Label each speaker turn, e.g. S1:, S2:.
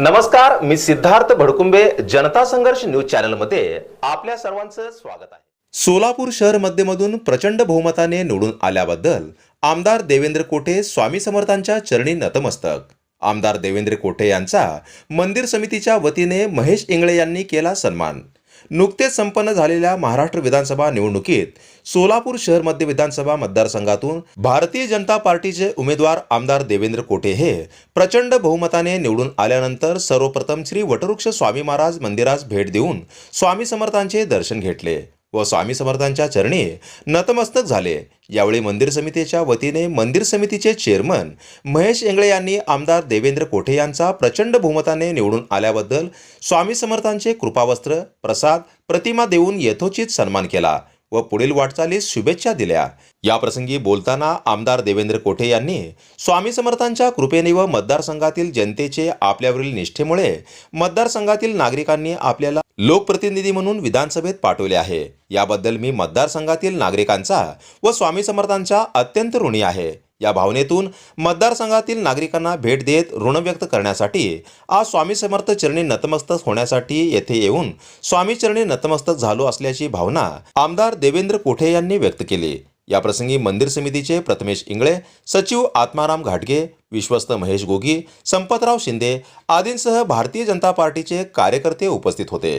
S1: नमस्कार मी सिद्धार्थ भडकुंबे जनता संघर्ष न्यूज चॅनलमध्ये आपल्या सर्वांचं स्वागत आहे. सोलापूर शहर मध्यमधून प्रचंड बहुमताने निवडून आल्याबद्दल आमदार देवेंद्र कोठे स्वामी समर्थांच्या चरणी नतमस्तक. आमदार देवेंद्र कोठे यांचा मंदिर समितीच्या वतीने महेश इंगळे यांनी केला सन्मान. नुकतेच संपन्न झालेल्या महाराष्ट्र विधानसभा निवडणुकीत सोलापूर शहर मध्य विधानसभा मतदारसंघातून भारतीय जनता पार्टीचे उमेदवार आमदार देवेंद्र कोटे हे प्रचंड बहुमताने निवडून आल्यानंतर सर्वप्रथम श्री वटवृक्ष स्वामी महाराज मंदिरास भेट देऊन स्वामी समर्थांचे दर्शन घेतले. व स्वामी समर्थांच्या चरणी नतमस्तक झाले. यावेळी मंदिर समितीच्या वतीने मंदिर समितीचे चेअरमन महेश इंगळे यांनी आमदार देवेंद्र कोठे यांचा प्रचंड बहुमताने निवडून आल्याबद्दल स्वामी समर्थांचे कृपावस्त्र प्रसाद प्रतिमा देऊन यथोचित सन्मान केला. व पुढील वाटचालीस शुभेच्छा दिल्या. याप्रसंगी बोलताना आमदार देवेंद्र कोठे यांनी स्वामी समर्थांच्या कृपेने व मतदारसंघातील जनतेचे आपल्यावरील निष्ठेमुळे मतदारसंघातील नागरिकांनी आपल्याला लोकप्रतिनिधी म्हणून विधानसभेत पाठवले आहे. याबद्दल मी मतदारसंघातील नागरिकांचा व स्वामी समर्थांचा अत्यंत ऋणी आहे. या भावनेतून मतदारसंघातील नागरिकांना भेट देत ऋण व्यक्त करण्यासाठी आज स्वामी समर्थ चरणी नतमस्तक होण्यासाठी येथे येऊन स्वामी चरणी नतमस्तक झालो असल्याची भावना आमदार देवेंद्र कोठे यांनी व्यक्त केली. याप्रसंगी मंदिर समितीचे प्रथमेश इंगळे सचिव आत्माराम घाटगे विश्वस्त महेश गोगी संपतराव शिंदे आदींसह भारतीय जनता पार्टीचे कार्यकर्ते उपस्थित होते.